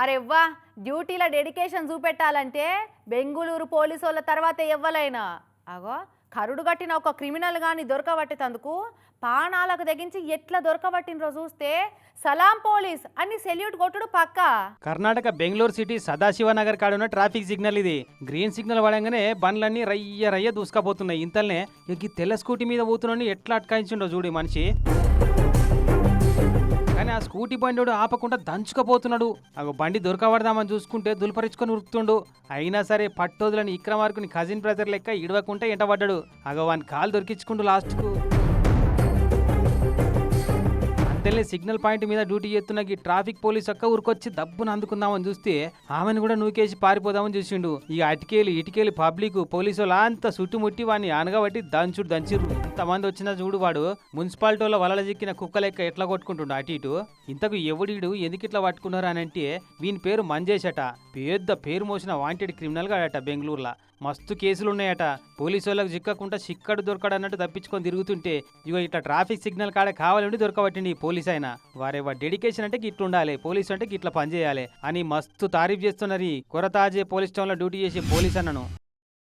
అరెవ్వా డ్యూటీలో dedication చూపెట్టాలంటే Bengaluru police వాళ్ళ తర్వాత ఎవ్వలైనా. అగో కరుడు కట్టిన ఒక క్రిమినల్ కానీ దొరకబట్టేందుకు పానాలకు తెగించి ఎట్లా దొరకబట్టినరో చూస్తే సలాం పోలీస్ అని సెల్యూట్ కొట్టుడు పక్క. కర్ణాటక బెంగళూరు సిటీ సదాశివనగర్ కాడున్న ట్రాఫిక్ సిగ్నల్ ఇది. గ్రీన్ సిగ్నల్ పడంగానే బండ్లన్నీ రయ్య రయ్య దూసుకపోతున్నాయి. ఇంతల్నే ఇక ఈ తెల్ల స్కూటీ మీద పోతున్నాను ఎట్లా అట్కాయించిండో చూడు మనిషి. ఆ స్కూటీ బండి ఆపకుండా దంచుకపోతున్నాడు. అగో బండి దొరకబడదామని చూసుకుంటే దులపరించుకొని ఉరుకుతుండు. అయినా సరే పట్టోదులని ఇక్రమార్కుని కజిన్ బ్రదర్ లెక్క ఇడవకుంటే ఎంటబడ్డాడు. అగో వాని కాలు దొరికించుకుంటూ లాస్ట్కు. అంతేలే సిగ్నల్ పాయింట్ మీద డ్యూటీ చేస్తున్న ఈ ట్రాఫిక్ పోలీస్ ఒక్క ఊరికొచ్చి దబ్బును అందుకుందామని చూస్తే ఆమెను కూడా నూకేసి పారిపోదామని చూసిండు. ఇక అటికేలు ఇటుకేలి పబ్లిక్ పోలీసు అంతా చుట్టుముట్టి వాడిని అనగబట్టి దంచుడు దంచిర్రు. ఇంతమంది వచ్చినా చూడు వాడు మున్సిపాలిటీలో వలల చిక్కిన కుక్క లెక్క ఎట్లా కొట్టుకుంటుండు అటు ఇటు. ఇంతకు ఎవడీడు ఎందుకు ఇట్లా పట్టుకున్నారు అని అంటే వీని పేరు మంజేషట. పెద్ద పేరు మోసిన వాంటెడ్ క్రిమినల్ గాడట బెంగళూరులో. మస్తు కేసులున్నాయట. పోలీసు వాళ్ళకి చిక్కకుండా చిక్కడు దొరకడు అన్నట్టు తప్పించుకొని తిరుగుతుంటే ఇగో ఇట్లా ట్రాఫిక్ సిగ్నల్ కాడ కావాలండి దొరకబట్టింది ఈ పోలీస్ అయినా వారే వారి డెడికేషన్ అంటే గిట్ల ఉండాలి పోలీసు అంటే గిట్ల పనిచేయాలి అని మస్తు తారీఫ్ చేస్తున్నారు కొరతాజే పోలీస్ స్టేషన్లో డ్యూటీ చేసే పోలీస్ అన్నను